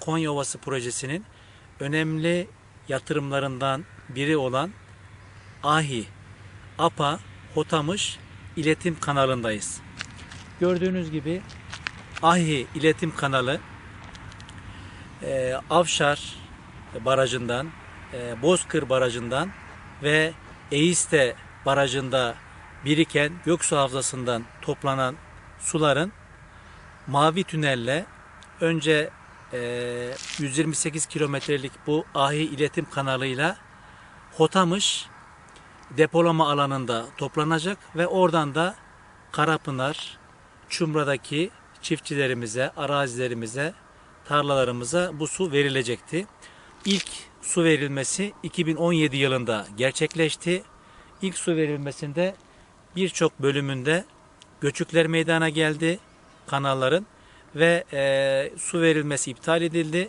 Konya Ovası projesinin önemli yatırımlarından biri olan AHİ, APA, Hotamış iletim kanalındayız. Gördüğünüz gibi AHİ iletim kanalı e, Avşar barajından, e, Bozkır barajından ve Eiste barajında biriken Göksu Havzası'ndan toplanan suların mavi tünelle önce 128 kilometrelik bu Ahi iletim kanalıyla Hotamış depolama alanında toplanacak ve oradan da Karapınar, Çumra'daki çiftçilerimize, arazilerimize, tarlalarımıza bu su verilecekti. İlk su verilmesi 2017 yılında gerçekleşti. İlk su verilmesinde birçok bölümünde göçükler meydana geldi kanalların ve e, su verilmesi iptal edildi.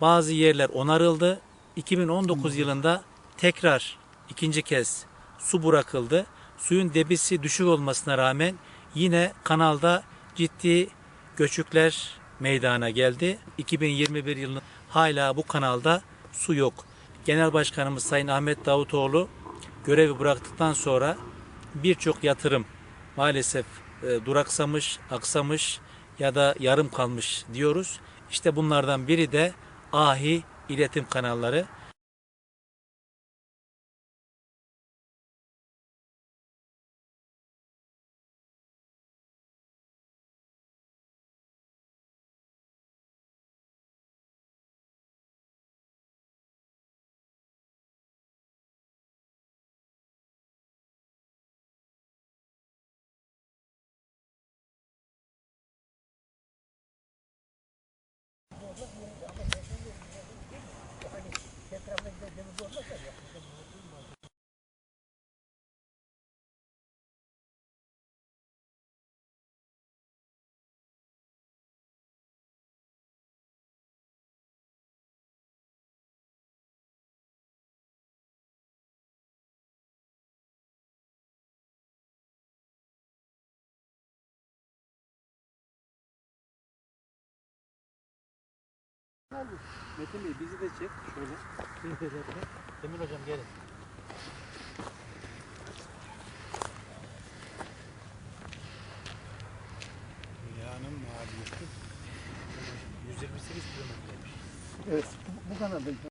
Bazı yerler onarıldı. 2019 yılında tekrar ikinci kez su bırakıldı. Suyun debisi düşük olmasına rağmen yine kanalda ciddi göçükler meydana geldi. 2021 yılında hala bu kanalda su yok. Genel Başkanımız Sayın Ahmet Davutoğlu görevi bıraktıktan sonra birçok yatırım maalesef e, duraksamış, aksamış ya da yarım kalmış diyoruz. İşte bunlardan biri de AHİ iletim kanalları. Metin Bey bizi de çek şöyle. Bizi de çek. Demir hocam gelin. Dünyanın maliyeti 128 kilometreymiş. Evet, bu, bu kanalda